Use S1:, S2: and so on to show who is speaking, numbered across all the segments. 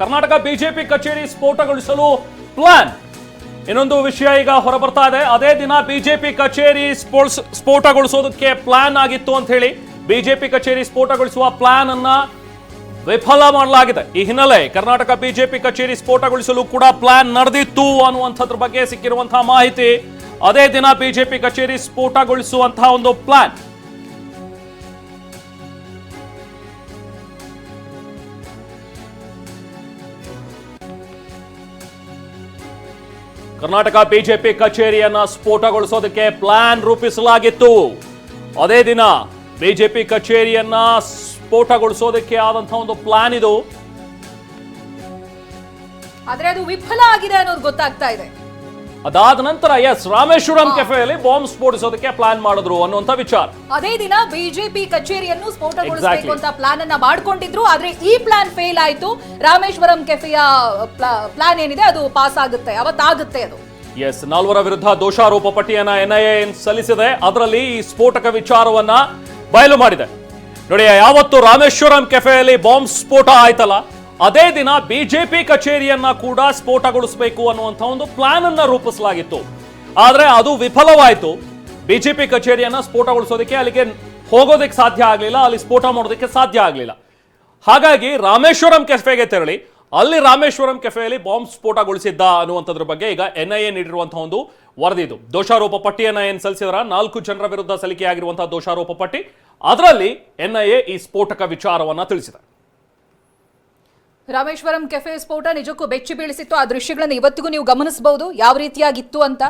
S1: Karnataka BJP ಕಚೇರಿ ಸ್ಫೋಟಗೊಳಿಸಲು plan. ಇನ್ನೊಂದು ವಿಷಯ ಈಗ ಹೊರಬರ್ತಾ ಇದೆ. ಅದೇ ದಿನ ಬಿಜೆಪಿ ಕಚೇರಿ ಸ್ಫೋಟಗೊಳಿಸೋದಕ್ಕೆ ಪ್ಲಾನ್ ಆಗಿತ್ತು ಅಂತ ಹೇಳಿ ಬಿಜೆಪಿ ಕಚೇರಿ ಸ್ಫೋಟಗೊಳಿಸುವ ಪ್ಲಾನ್ ಅನ್ನ ವಿಫಲ ಮಾಡಲಾಗಿದೆ. ಈ ಹಿನ್ನೆಲೆ ಕರ್ನಾಟಕ ಬಿಜೆಪಿ ಕಚೇರಿ ಸ್ಫೋಟಗೊಳಿಸಲು ಕೂಡ ಪ್ಲಾನ್ ನಡೆದಿತ್ತು ಅನ್ನುವಂಥದ್ರ ಬಗ್ಗೆ ಸಿಕ್ಕಿರುವಂತಹ ಮಾಹಿತಿ. ಅದೇ ದಿನ ಬಿಜೆಪಿ ಕಚೇರಿ ಸ್ಫೋಟಗೊಳಿಸುವಂತಹ ಒಂದು ಪ್ಲಾನ್. ಕರ್ನಾಟಕ ಬಿಜೆಪಿ ಕಚೇರಿಯನ್ನ ಸ್ಫೋಟಗೊಳಿಸೋದಕ್ಕೆ ಪ್ಲಾನ್ ರೂಪಿಸಲಾಗಿತ್ತು. ಅದೇ ದಿನ ಬಿಜೆಪಿ ಕಚೇರಿಯನ್ನ ಸ್ಫೋಟಗೊಳಿಸೋದಕ್ಕೆ ಆದಂತಹ ಒಂದು ಪ್ಲಾನ್ ಇದು.
S2: ಆದ್ರೆ ಅದು ವಿಫಲ ಆಗಿದೆ ಅನ್ನೋದು ಗೊತ್ತಾಗ್ತಾ ಇದೆ.
S1: ಅದಾದ ನಂತರ ಎಸ್ ರಾಮೇಶ್ವರಂ ಕೆಫೆಯಲ್ಲಿ ಬಾಂಬ್ ಸ್ಫೋಟಿಸೋದಕ್ಕೆ ಪ್ಲಾನ್ ಮಾಡಿದ್ರು ಅನ್ನುವಂತ ವಿಚಾರ.
S2: ಅದೇ ದಿನ ಬಿಜೆಪಿ ಕಚೇರಿಯನ್ನು ಸ್ಫೋಟಗೊಳಿಸಬೇಕು. ಅಂತ ಪ್ಲಾನ್ ಅನ್ನ ಮಾಡ್ಕೊಂಡಿದ್ರು. ಆದ್ರೆ ಈ ಪ್ಲಾನ್ ಫೇಲ್ ಆಯ್ತು. ರಾಮೇಶ್ವರಂ ಕೆಫೆಯ ಪ್ಲಾನ್ ಏನಿದೆ ಅದು ಪಾಸ್ ಆಗುತ್ತೆ. ಅವತ್ತಾಗುತ್ತೆ ಅದು.
S1: ಎಸ್ ನಾಲ್ವರ ವಿರುದ್ಧ ದೋಷಾರೋಪ ಪಟ್ಟಿಯನ್ನ ಎನ್ಐಎ ಸಲ್ಲಿಸಿದೆ. ಅದರಲ್ಲಿ ಈ ಸ್ಫೋಟಕ ವಿಚಾರವನ್ನ ಬಯಲು ಮಾಡಿದೆ. ನೋಡಿ ಯಾವತ್ತು ರಾಮೇಶ್ವರಂ ಕೆಫೆಯಲ್ಲಿ ಬಾಂಬ್ ಸ್ಫೋಟ ಆಯ್ತಲ್ಲ ಅದೇ ದಿನ ಬಿಜೆಪಿ ಕಚೇರಿಯನ್ನ ಕೂಡ ಸ್ಫೋಟಗೊಳಿಸಬೇಕು ಅನ್ನುವಂಥ ಒಂದು ಪ್ಲಾನ್ ಅನ್ನ ರೂಪಿಸಲಾಗಿತ್ತು. ಆದರೆ ಅದು ವಿಫಲವಾಯಿತು. ಬಿಜೆಪಿ ಕಚೇರಿಯನ್ನ ಸ್ಫೋಟಗೊಳಿಸೋದಕ್ಕೆ ಅಲ್ಲಿಗೆ ಹೋಗೋದಕ್ಕೆ ಸಾಧ್ಯ ಆಗಲಿಲ್ಲ, ಅಲ್ಲಿ ಸ್ಫೋಟ ಮಾಡೋದಕ್ಕೆ ಸಾಧ್ಯ ಆಗಲಿಲ್ಲ. ಹಾಗಾಗಿ ರಾಮೇಶ್ವರಂ ಕೆಫೆಗೆ ತೆರಳಿ. ಅಲ್ಲಿ ರಾಮೇಶ್ವರಂ ಕೆಫೆಯಲ್ಲಿ ಬಾಂಬ್ ಸ್ಫೋಟಗೊಳಿಸಿದ್ದ ಅನ್ನುವಂಥದ್ರ ಬಗ್ಗೆ ಈಗ ಎನ್ಐಎ ನೀಡಿರುವಂತಹ ಒಂದು ವರದಿ ಇದು ದೋಷಾರೋಪ ಪಟ್ಟಿಯನ್ನ ಏನ್ ಸಲ್ಲಿಸಿದ್ರ? ನಾಲ್ಕು ಜನರ ವಿರುದ್ಧ ಸಲ್ಲಿಕೆಯಾಗಿರುವಂತಹ ದೋಷಾರೋಪ ಪಟ್ಟಿ. ಅದರಲ್ಲಿ ಎನ್ಐಎ ಈ ಸ್ಫೋಟಕ ವಿಚಾರವನ್ನ ತಿಳಿಸಿದೆ.
S2: ರಾಮೇಶ್ವರಂ ಕೆಫೆ ಸ್ಫೋಟ ನಿಜಕ್ಕೂ ಬೆಚ್ಚಿ ಬೀಳಿಸಿತ್ತು. ಆ ದೃಶ್ಯಗಳನ್ನು ಇವತ್ತಿಗೂ ನೀವು ಗಮನಿಸಬಹುದು ಯಾವ ರೀತಿಯಾಗಿತ್ತು ಅಂತ.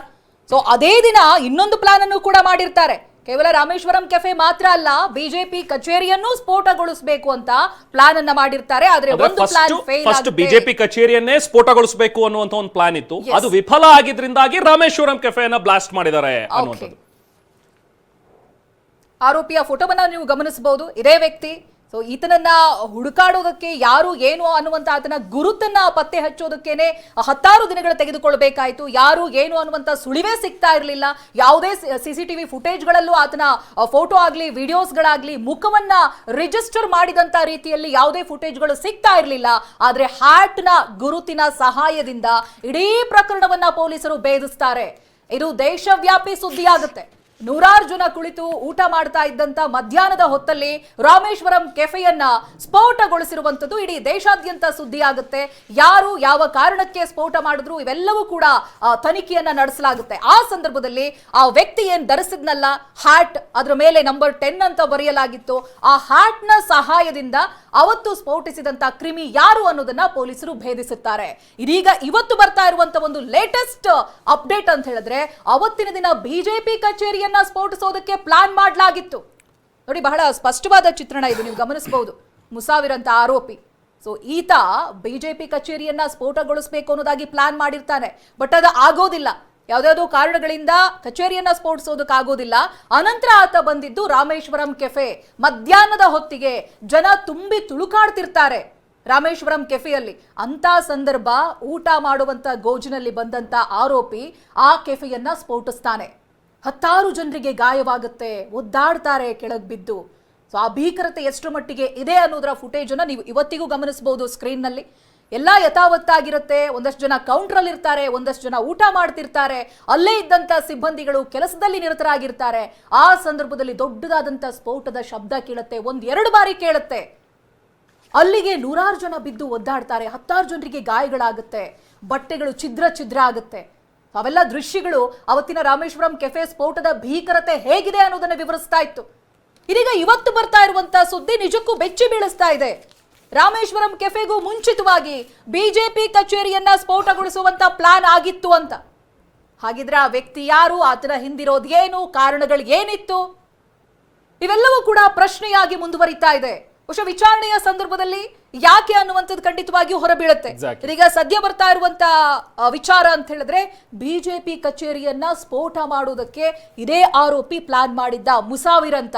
S2: ಸೊ ಅದೇ ದಿನ ಇನ್ನೊಂದು ಪ್ಲಾನ್ ಅನ್ನು ಕೂಡ ಮಾಡಿರ್ತಾರೆ. ಕೇವಲ ರಾಮೇಶ್ವರಂ ಕೆಫೆ ಮಾತ್ರ ಅಲ್ಲ ಬಿಜೆಪಿ ಕಚೇರಿಯನ್ನು ಸ್ಫೋಟಗೊಳಿಸಬೇಕು ಅಂತ ಪ್ಲಾನ್ ಅನ್ನ ಮಾಡಿರ್ತಾರೆ. ಆದ್ರೆ ಒಂದು ಪ್ಲಾನ್
S1: ಫಸ್ಟ್ ಬಿಜೆಪಿ ಕಚೇರಿಯನ್ನೇ ಸ್ಫೋಟಗೊಳಿಸಬೇಕು ಅನ್ನುವಂತ ಒಂದು ಪ್ಲಾನ್ ಇತ್ತು. ಅದು ವಿಫಲ ಆಗಿದ್ರಿಂದಾಗಿ ರಾಮೇಶ್ವರಂ ಕೆಫೆಯನ್ನ ಬ್ಲಾಸ್ಟ್ ಮಾಡಿದ್ದಾರೆ ಅನ್ನುವಂಥದ್ದು.
S2: ಆರೋಪಿಯ ಫೋಟೋವನ್ನ ನೀವು ಗಮನಿಸಬಹುದು ಇದೇ ವ್ಯಕ್ತಿ ಸೊ ಈತನನ್ನ ಹುಡುಕಾಡೋದಕ್ಕೆ ಯಾರು ಏನು ಅನ್ನುವಂತ ಆತನ ಗುರುತನ್ನ ಪತ್ತೆ ಹಚ್ಚೋದಕ್ಕೇನೆ ಹತ್ತಾರು ದಿನಗಳು ತೆಗೆದುಕೊಳ್ಬೇಕಾಯ್ತು. ಯಾರು ಏನು ಅನ್ನುವಂತ ಸುಳಿವೇ ಸಿಗ್ತಾ ಇರಲಿಲ್ಲ. ಯಾವುದೇ ಸಿಸಿಟಿವಿ ಫುಟೇಜ್ಗಳಲ್ಲೂ ಆತನ ಫೋಟೋ ಆಗಲಿ, ವಿಡಿಯೋಸ್ಗಳಾಗ್ಲಿ ಮುಖವನ್ನ ರಿಜಿಸ್ಟರ್ ಮಾಡಿದಂತ ರೀತಿಯಲ್ಲಿ ಯಾವುದೇ ಫುಟೇಜ್ಗಳು ಸಿಗ್ತಾ ಇರಲಿಲ್ಲ. ಆದ್ರೆ ಹ್ಯಾಟ್ನ ಗುರುತಿನ ಸಹಾಯದಿಂದ ಇಡೀ ಪ್ರಕರಣವನ್ನ ಪೊಲೀಸರು ಭೇದಿಸ್ತಾರೆ. ಇದು ದೇಶವ್ಯಾಪಿ ಸುದ್ದಿಯಾಗುತ್ತೆ. ನೂರಾರು ಜನ ಕುಳಿತು ಊಟ ಮಾಡ್ತಾ ಇದ್ದಂತ ಮಧ್ಯಾಹ್ನದ ಹೊತ್ತಲ್ಲಿ ರಾಮೇಶ್ವರಂ ಕೆಫೆಯನ್ನ ಸ್ಫೋಟಗೊಳಿಸಿರುವಂತದ್ದು ಇಡೀ ದೇಶಾದ್ಯಂತ ಸುದ್ದಿ ಆಗುತ್ತೆ ಯಾರು ಯಾವ ಕಾರಣಕ್ಕೆ ಸ್ಫೋಟ ಮಾಡಿದ್ರು ಇವೆಲ್ಲವೂ ಕೂಡ ತನಿಖೆಯನ್ನ ನಡೆಸಲಾಗುತ್ತೆ. ಆ ಸಂದರ್ಭದಲ್ಲಿ ಆ ವ್ಯಕ್ತಿ ಏನ್ ಧರಿಸಿದ್ನಲ್ಲ ಹ್ಯಾಟ್ ಅದ್ರ ಮೇಲೆ ನಂಬರ್ ಟೆನ್ ಅಂತ ಬರೆಯಲಾಗಿತ್ತು. ಆ ಹ್ಯಾಟ್ನ ಸಹಾಯದಿಂದ ಅವತ್ತು ಸ್ಫೋಟಿಸಿದಂತ ಕ್ರಿಮಿ ಯಾರು ಅನ್ನೋದನ್ನ ಪೊಲೀಸರು ಭೇದಿಸುತ್ತಾರೆ. ಇದೀಗ ಇವತ್ತು ಬರ್ತಾ ಇರುವಂತ ಒಂದು ಲೇಟೆಸ್ಟ್ ಅಪ್ಡೇಟ್ ಅಂತ ಹೇಳಿದ್ರೆ, ಅವತ್ತಿನ ದಿನ ಬಿಜೆಪಿ ಕಚೇರಿಯನ್ನ ಸ್ಫೋಟಿಸೋದಕ್ಕೆ ಪ್ಲಾನ್ ಮಾಡಲಾಗಿತ್ತು. ನೋಡಿ, ಬಹಳ ಸ್ಪಷ್ಟವಾದ ಚಿತ್ರಣ ಇದು, ನೀವು ಗಮನಿಸಬಹುದು ಮುಸಾವಿರ್ ಅಂತ ಆರೋಪಿ. ಸೊ ಈತ ಬಿಜೆಪಿ ಕಚೇರಿಯನ್ನ ಸ್ಫೋಟಗೊಳಿಸಬೇಕು ಅನ್ನೋದಾಗಿ ಪ್ಲಾನ್ ಮಾಡಿರ್ತಾನೆ. ಬಟ್ ಅದು ಆಗೋದಿಲ್ಲ. ಯಾವ್ದಾವುದೋ ಕಾರಣಗಳಿಂದ ಕಚೇರಿಯನ್ನ ಸ್ಫೋಟಿಸೋದಕ್ಕಾಗೋದಿಲ್ಲ ಅನಂತರ ಆತ ಬಂದಿದ್ದು ರಾಮೇಶ್ವರಂ ಕೆಫೆ. ಮಧ್ಯಾಹ್ನದ ಹೊತ್ತಿಗೆ ಜನ ತುಂಬಿ ತುಳುಕಾಡ್ತಿರ್ತಾರೆ ರಾಮೇಶ್ವರಂ ಕೆಫೆಯಲ್ಲಿ. ಅಂತ ಸಂದರ್ಭ ಊಟ ಮಾಡುವಂತ ಗೋಜಿನಲ್ಲಿ ಬಂದಂತ ಆರೋಪಿ ಆ ಕೆಫೆಯನ್ನ ಸ್ಫೋಟಿಸ್ತಾನೆ. ಹತ್ತಾರು ಜನರಿಗೆ ಗಾಯವಾಗುತ್ತೆ, ಒದ್ದಾಡ್ತಾರೆ ಕೆಳಗ್ ಬಿದ್ದು. ಸೊ ಆ ಭೀಕರತೆ ಎಷ್ಟು ಮಟ್ಟಿಗೆ ಇದೆ ಅನ್ನೋದರ ಫುಟೇಜನ್ನು ನೀವು ಇವತ್ತಿಗೂ ಗಮನಿಸಬಹುದು ಸ್ಕ್ರೀನ್ನಲ್ಲಿ ಎಲ್ಲ ಯಥಾವತ್ತಾಗಿರುತ್ತೆ, ಒಂದಷ್ಟು ಜನ ಕೌಂಟರ್ ಅಲ್ಲಿ ಇರ್ತಾರೆ, ಒಂದಷ್ಟು ಜನ ಊಟ ಮಾಡ್ತಿರ್ತಾರೆ, ಅಲ್ಲೇ ಇದ್ದಂತ ಸಿಬ್ಬಂದಿಗಳು ಕೆಲಸದಲ್ಲಿ ನಿರತರಾಗಿರ್ತಾರೆ. ಆ ಸಂದರ್ಭದಲ್ಲಿ ದೊಡ್ಡದಾದಂತ ಸ್ಫೋಟದ ಶಬ್ದ ಕೇಳುತ್ತೆ ಒಂದೆರಡು ಬಾರಿ ಕೇಳುತ್ತೆ. ಅಲ್ಲಿಗೆ ನೂರಾರು ಜನ ಬಿದ್ದು ಒದ್ದಾಡ್ತಾರೆ, ಹತ್ತಾರು ಜನರಿಗೆ ಗಾಯಗಳಾಗುತ್ತೆ, ಬಟ್ಟೆಗಳು ಛಿದ್ರ ಛಿದ್ರ ಆಗುತ್ತೆ. ಅವೆಲ್ಲ ದೃಶ್ಯಗಳು ಅವತ್ತಿನ ರಾಮೇಶ್ವರಂ ಕೆಫೆ ಸ್ಫೋಟದ ಭೀಕರತೆ ಹೇಗಿದೆ ಅನ್ನೋದನ್ನ ವಿವರಿಸ್ತಾ ಇತ್ತು. ಇದೀಗ ಇವತ್ತು ಬರ್ತಾ ಇರುವಂತ ಸುದ್ದಿ ನಿಜಕ್ಕೂ ಬೆಚ್ಚಿ ಬೀಳಿಸ್ತಾ ಇದೆ. ರಾಮೇಶ್ವರಂ ಕೆಫೆಗೂ ಮುಂಚಿತವಾಗಿ ಬಿಜೆಪಿ ಕಚೇರಿಯನ್ನ ಸ್ಫೋಟಗೊಳಿಸುವಂತ ಪ್ಲಾನ್ ಆಗಿತ್ತು ಅಂತ. ಹಾಗಿದ್ರೆ ಆ ವ್ಯಕ್ತಿ ಯಾರು? ಆತನ ಹಿಂದಿರೋದು ಏನು? ಕಾರಣಗಳು ಏನಿತ್ತು? ಇವೆಲ್ಲವೂ ಕೂಡ ಪ್ರಶ್ನೆಯಾಗಿ ಮುಂದುವರಿತಾ ಇದೆ. ಬಹುಶಃ ವಿಚಾರಣೆಯ ಸಂದರ್ಭದಲ್ಲಿ ಯಾಕೆ ಅನ್ನುವಂಥದ್ದು ಖಂಡಿತವಾಗಿಯೂ ಹೊರಬೀಳುತ್ತೆ.
S1: ಇದೀಗ
S2: ಈಗ ಸದ್ಯ ಬರ್ತಾ ಇರುವಂತ ವಿಚಾರ ಅಂತ ಹೇಳಿದ್ರೆ ಬಿಜೆಪಿ ಕಚೇರಿಯನ್ನ ಸ್ಫೋಟ ಮಾಡುವುದಕ್ಕೆ ಇದೇ ಆರೋಪಿ ಪ್ಲಾನ್ ಮಾಡಿದ್ದ ಮುಸಾವಿರ್ ಅಂತ.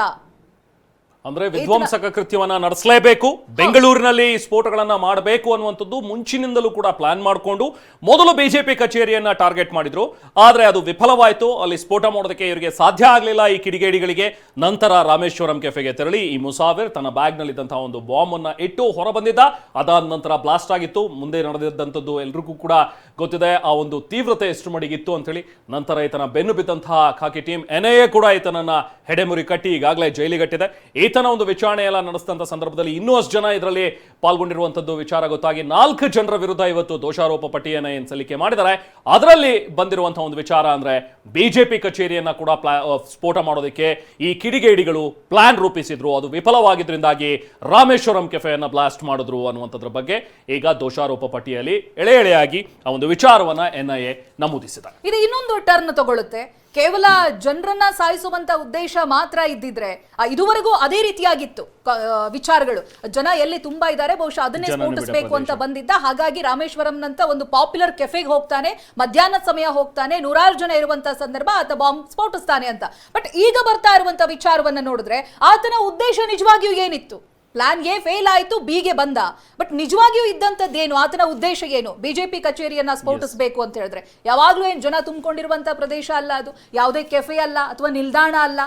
S1: ಅಂದ್ರೆ ವಿಧ್ವಂಸಕ ಕೃತ್ಯವನ್ನ ನಡೆಸಲೇಬೇಕು. ಬೆಂಗಳೂರಿನಲ್ಲಿ ಈ ಸ್ಫೋಟಗಳನ್ನ ಮಾಡಬೇಕು ಅನ್ನುವಂಥದ್ದು ಮುಂಚಿನಿಂದಲೂ ಕೂಡ ಪ್ಲಾನ್ ಮಾಡಿಕೊಂಡು ಮೊದಲು ಬಿಜೆಪಿ ಕಚೇರಿಯನ್ನ ಟಾರ್ಗೆಟ್ ಮಾಡಿದ್ರು. ಆದ್ರೆ ಅದು ವಿಫಲವಾಯಿತು. ಅಲ್ಲಿ ಸ್ಫೋಟ ಮಾಡೋದಕ್ಕೆ ಇವರಿಗೆ ಸಾಧ್ಯ ಆಗಲಿಲ್ಲ ಈ ಕಿಡಿಗೇಡಿಗಳಿಗೆ. ನಂತರ ರಾಮೇಶ್ವರಂ ಕೆಫೆಗೆ ತೆರಳಿ ಈ ಮುಸಾವಿರ್ ತನ್ನ ಬ್ಯಾಗ್ ನಲ್ಲಿದ್ದಂತಹ ಒಂದು ಬಾಂಬ್ ಅನ್ನ ಇಟ್ಟು ಹೊರ ಬಂದಿದ್ದ ಅದಾದ ನಂತರ ಬ್ಲಾಸ್ಟ್ ಆಗಿತ್ತು. ಮುಂದೆ ನಡೆದಿದ್ದಂಥದ್ದು ಎಲ್ರಿಗೂ ಕೂಡ ಗೊತ್ತಿದೆ. ಆ ಒಂದು ತೀವ್ರತೆ ಎಷ್ಟು ಮಡಿಗಿತ್ತು ಅಂತೇಳಿ. ನಂತರ ಈತನ ಬೆನ್ನು ಬಿದ್ದಂತಹ ಖಾಕಿ ಟೀಮ್ ಎನ್ಐಎ ಕೂಡ ಈತನನ್ನ ಹೆಡೆಮುರಿ ಕಟ್ಟಿ ಈಗಾಗಲೇ ಜೈಲಿಗಟ್ಟಿದೆ. ಈತನ ಒಂದು ವಿಚಾರಣೆ ಎಲ್ಲ ನಡೆಸಿದಂಥ ಸಂದರ್ಭದಲ್ಲಿ ಇನ್ನೂ ಅಷ್ಟು ಜನ ಇದರಲ್ಲಿ ಪಾಲ್ಗೊಂಡಿರುವಂತದ್ದು ವಿಚಾರ ಗೊತ್ತಾಗಿ ನಾಲ್ಕು ಜನರ ವಿರುದ್ಧ ಇವತ್ತು ದೋಷಾರೋಪ ಪಟ್ಟಿಯನ್ನು ಏನ್ ಸಲ್ಲಿಕೆ ಮಾಡಿದ್ದಾರೆ. ಅದರಲ್ಲಿ ಬಂದಿರುವಂಥ ಒಂದು ವಿಚಾರ ಅಂದ್ರೆ ಬಿಜೆಪಿ ಕಚೇರಿಯನ್ನ ಕೂಡ ಪ್ಲಾ ಸ್ಫೋಟ ಮಾಡೋದಕ್ಕೆ ಈ ಕಿಡಿಗೇಡಿಗಳು ಪ್ಲಾನ್ ರೂಪಿಸಿದ್ರು. ಅದು ವಿಫಲವಾಗಿದ್ದರಿಂದಾಗಿ ರಾಮೇಶ್ವರಂ ಕೆಫೆಯನ್ನು ಬ್ಲಾಸ್ಟ್ ಮಾಡಿದ್ರು ಅನ್ನುವಂಥದ್ರ ಬಗ್ಗೆ ಈಗ ದೋಷಾರೋಪ ಪಟ್ಟಿಯಲ್ಲಿ ಎಳೆ ಎಳೆಯಾಗಿ ಆ ಒಂದು ವಿಚಾರವನ್ನ ಎನ್ಐಎ ನಮೂದಿಸಿದೆ
S2: ಇದು ಇನ್ನೊಂದು ಟರ್ನ್ ತಗೊಳುತ್ತೆ ಕೇವಲ ಜನರನ್ನ ಸಾಯಿಸುವಂತ ಉದ್ದೇಶ ಮಾತ್ರ ಇದ್ದಿದ್ರೆ ಆ, ಇದುವರೆಗೂ ಅದೇ ರೀತಿಯಾಗಿತ್ತು ಕ- ಆ, ವಿಚಾರಗಳು. ಜನ ಎಲ್ಲಿ ತುಂಬಾ ಇದ್ದಾರೆ ಬಹುಶಃ ಅದನ್ನೇ
S1: ಜನನಿಬಿಡ
S2: ಸ್ಫೋಟಿಸಬೇಕು ಅಂತ
S1: ಪ್ರದೇಶ.
S2: ಬಂದಿದ್ದ ಹಾಗಾಗಿ ರಾಮೇಶ್ವರಂನಂತ ಒಂದು ಪಾಪ್ಯುಲರ್ ಕೆಫೆಗೆ ಹೋಗ್ತಾನೆ ಮಧ್ಯಾಹ್ನ ಸಮಯ ಹೋಗ್ತಾನೆ ನೂರಾರು ಜನ ಇರುವಂತ ಸಂದರ್ಭ ಆತ ಬಾಂಬ್ ಸ್ಫೋಟಿಸ್ತಾನೆ ಅಂತ. ಬಟ್ ಈಗ ಬರ್ತಾ ಇರುವಂತ ವಿಚಾರವನ್ನ ನೋಡಿದ್ರೆ ಆತನ ಉದ್ದೇಶ ನಿಜವಾಗಿಯೂ ಏನಿತ್ತು? ಪ್ಲಾನ್ ಎ ಫೇಲ್ ಆಯಿತು ಬಿಗೆ ಬಂದ. ಬಟ್ ನಿಜವಾಗಿಯೂ ಇದ್ದಂಥದ್ದೇನು? ಆತನ ಉದ್ದೇಶ ಏನು? ಬಿಜೆಪಿ ಕಚೇರಿಯನ್ನ ಸ್ಫೋಟಿಸಬೇಕು ಅಂತ ಹೇಳಿದ್ರೆ ಯಾವಾಗಲೂ ಏನು ಜನ ತುಂಬಿಕೊಂಡಿರುವಂಥ ಪ್ರದೇಶ ಅಲ್ಲ ಅದು? ಯಾವುದೇ ಕೆಫೆ ಅಲ್ಲ ಅಥವಾ ನಿಲ್ದಾಣ ಅಲ್ಲ?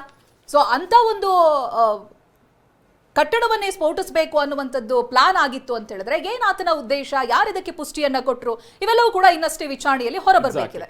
S2: ಸೊ ಅಂಥ ಒಂದು ಕಟ್ಟಡವನ್ನೇ ಸ್ಫೋಟಿಸಬೇಕು ಅನ್ನುವಂಥದ್ದು ಪ್ಲಾನ್ ಆಗಿತ್ತು ಅಂತ ಹೇಳಿದ್ರೆ ಏನು ಆತನ ಉದ್ದೇಶ? ಯಾರು ಇದಕ್ಕೆ ಪುಷ್ಟಿಯನ್ನ ಕೊಟ್ಟರು ಇವೆಲ್ಲವೂ ಕೂಡ ಇನ್ನಷ್ಟೇ ವಿಚಾರಣೆಯಲ್ಲಿ ಹೊರಬರಬೇಕಿದೆ.